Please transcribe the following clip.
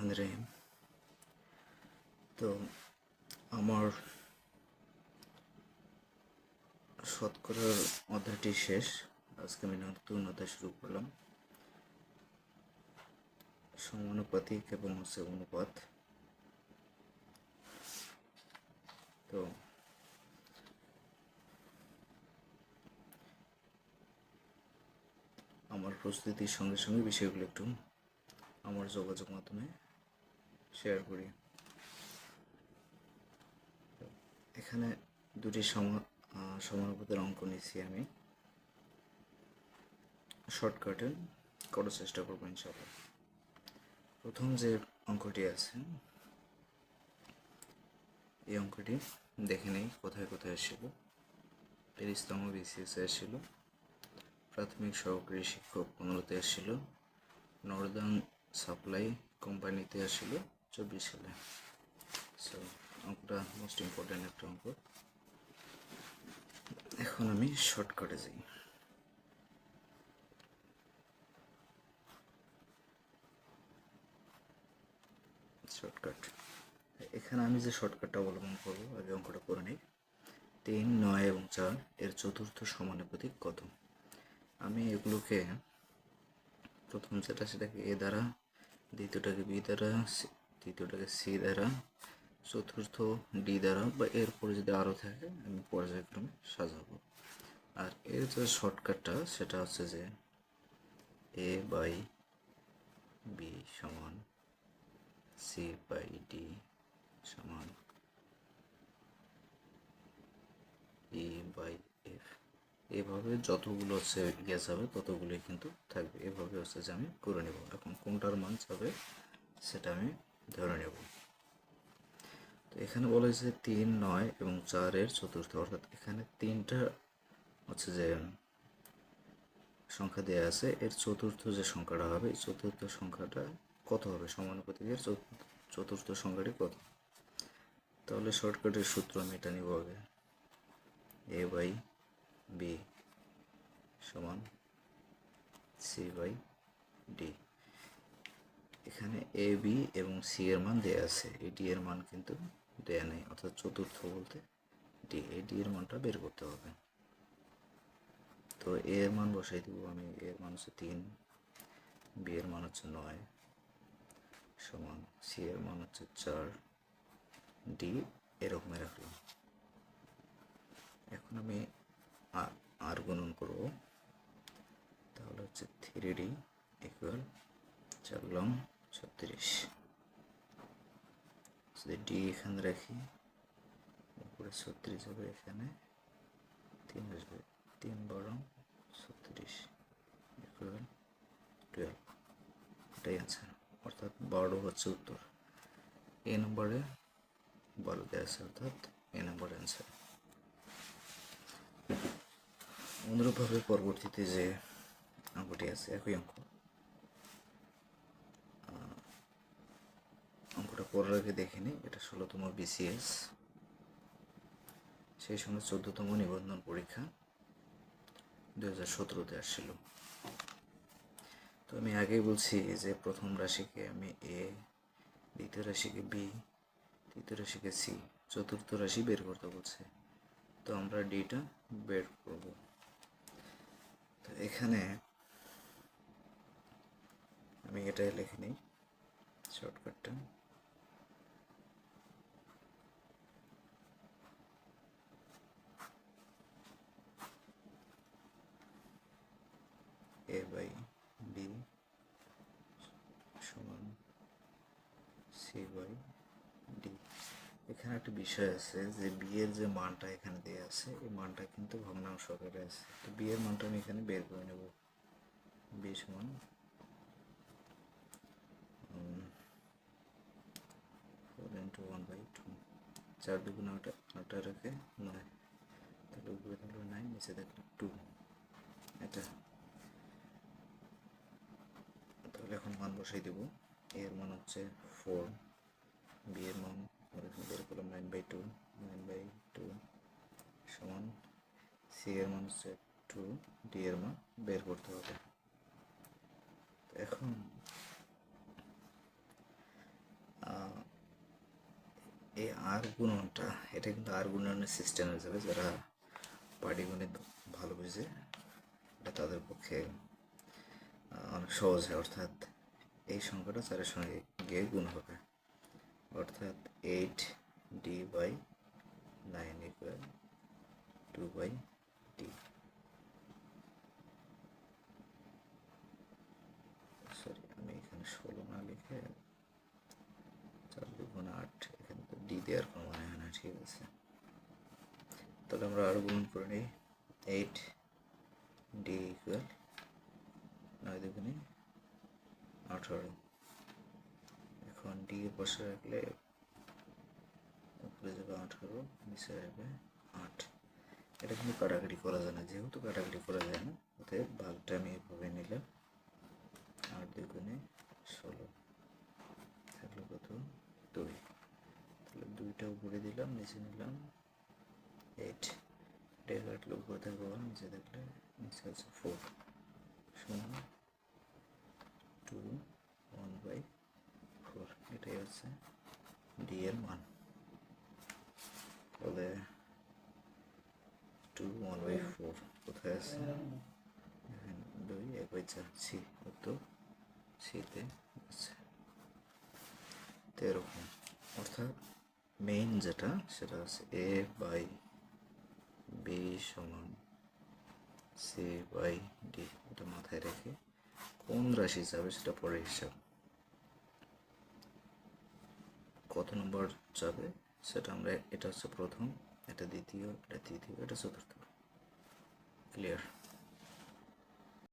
রহমান রহিম তো আমার শতকরার অধ্যায়টি শেষ। আজকে আমি নতুন অধ্যায় শুরু করলাম। সমানুপাতিক এবং হচ্ছে অনুপাত তো আমার প্রস্তুতির সঙ্গে সঙ্গে বিষয়গুলো একটু আমার যোগাযোগ মাধ্যমে শেয়ার করি। এখানে দুটি সমানুপাতের অঙ্ক নিয়েছি আমি। শর্টকাটে করার চেষ্টা করব ইনশাল্লাহ প্রথম যে অঙ্কটি আছে, এই অঙ্কটি দেখে নেই, কোথায় কোথায় এসেছিল। তিরিশতম বিসিএস এসেছিল। প্রাথমিক সহকারী শিক্ষক পনেরোতে এসেছিল। নর্দার্ন সাপ্লাই কোম্পানিতে আসছিল চব্বিশ সালে। সো অঙ্কটা মোস্ট ইম্পর্ট্যান্ট একটা অঙ্ক। এখন আমি শর্টকাটে যাই। শর্টকাট এখানে আমি যে শর্টকাটটা অবলম্বন করব, আগে অঙ্কটা করে নিই। তিন, নয় এবং চার, এর চতুর্থ সমানুপাতিক কত? আমি এগুলোকে প্রথম যেটা সেটাকে এ দ্বারা, দ্বিতীয়টাকে বি দ্বারা তৃতীয়টাকে সি দ্বারা, চতুর্থ ডি দ্বারা, বা এরপরে যদি আরও থাকে, আমি পর্যায়ক্রমে সাজাবো। আর এর যে শর্টকাটটা, সেটা হচ্ছে যে এ বাই বি সমান সি বাই ডি সমান ই বাই এফ। এভাবে যতগুলো হচ্ছে গ্যাস হবে, ততগুলোই কিন্তু থাকবে। এভাবে হচ্ছে যে আমি করে নেব। এখন কোনটার মান যাবে সেটা আমি ধরে নেব। তো এখানে বলা হয়েছে তিন, নয় এবং চারের চতুর্থ, অর্থাৎ এখানে তিনটা হচ্ছে যে সংখ্যা দেওয়া আছে। এর চতুর্থ যে সংখ্যাটা হবে, এই চতুর্থ সংখ্যাটা কত হবে? সমানুপাতিকের চতুর্থ- চতুর্থ সংখ্যাটি কত? তাহলে শর্টকাটের সূত্র আমি এটা নিব আগে। এ বাই বি সমান সি বাই ডি এখানে এ বি এবং সি এর মান দেয়া আছে। এই ডি এর মান কিন্তু দেয়া নেই, অর্থাৎ চতুর্থ বলতে ডি এই ডি এর মানটা বের করতে হবে। তো এ এর মান বসাই দিব আমি এ এর মান হচ্ছে তিন বি এর মান হচ্ছে নয়, সমান সি এর মান হচ্ছে চার ডি এরকমই রাখলাম। এখন আমি আর গুণন করব, তাহলে হচ্ছে থ্রি ডি ইকুয়াল চার লং ছত্রিশ ডি এখানে রাখি। উপরে ছত্রিশ হবে এখানে। তিন আসবে তিন বারো ছত্রিশ। টুয়েলভ এটাই আছে অর্থাৎ বারো হচ্ছে উত্তর। এ নম্বরে বারো দেওয়া আছে, অর্থাৎ এ নম্বর অ্যান্সার অনুরূপভাবে পরবর্তীতে যে অঙ্কটি আছে, একই অঙ্ক। পড়ার আগে দেখে নিই এটা ষোলোতম বিসিএস সেই সঙ্গে চোদ্দতম নিবন্ধন পরীক্ষা দু হাজার সতেরোতে আসছিল। তো আমি আগেই বলছি যে প্রথম রাশিকে আমি এ দ্বিতীয় রাশিকে বি তৃতীয় রাশিকে সি চতুর্থ রাশি বের করতে বলছে। তো আমরা ডিটা বের করব। তো এখানে আমি এটাই লিখে নিই শর্টকাটটা এ বাই বি সমান সি বাই ডি এখানে একটা বিষয় আছে যে বি এর যে মানটা এখানে দেওয়া আছে, এই মানটা কিন্তু ভগ্নাংশ আকারে আছে। তো বি এর মানটা আমি এখানে বের করে নেব। বি সমান four into one by two চার দুগুণ আটা আটা রেখে নয়। তাহলে উপরে থাকল নাইন নিচে থাকল টু এটা তাহলে এখন মান বসাই দেবো। এর মান হচ্ছে ফোর বি এর মান বের করলাম nine by two nine by two সমান সি এর মান হচ্ছে টু ডি এর মান বের করতে হবে। এখন আর গুণনটা, এটা কিন্তু আর গুণনের সিস্টেম যাবে যারা পাটিগণিত ভালো বুঝে, এটা তাদের পক্ষে সহজ অর্থাৎ এই সংখ্যাটা চারের সঙ্গে গিয়ে গুণ হবে। অর্থাৎ eight D by nine equal two by D sorry আমি এখানে ষোলো না লিখে চার দুগুণ আট, এখানে তো ডি দেওয়ার কোনো মানে হয় না, ঠিক আছে। তাহলে আমরা আরও গুণ করে নিই। এইট ডি ইকুয়াল নয় দুগুণে আঠারো। এখন ডি এর পাশে রাখলে উপরে যাবে আঠারো, নিচে আসবে আট। এটা কিন্তু কাটাকাটি করা যায় না, যেহেতু কাটাকাটি করা যায় না, অতএব ভাগটা আমি এভাবে নিলাম। আট দুগুণে ষোলো। থাকল কত? দুই। তাহলে দুইটা উপরে দিলাম, নিচে নিলাম এইট এটা কাটলে উপরে থাকবে নিচে থাকলে নিচে আছে ফোর শূন্য টু ওয়ান বাই ফোর এটাই হচ্ছে ডি এর মান। তাহলে টু ওয়ান বাই ফোর কোথায় আছে? দুই, এক বাই চার সি উত্তর সিতে আছে। তো অর্থাৎ মেইন যেটা, সেটা হচ্ছে এ বাই বি সমান সি বাই ডি এটা মাথায় রেখে কোন রাশি যাবে সেটা পরে হিসাব। কত নম্বর যাবে সেটা আমরা এটা হচ্ছে প্রথম, এটা দ্বিতীয়, এটা তৃতীয়, এটা চতুর্থ। ক্লিয়ার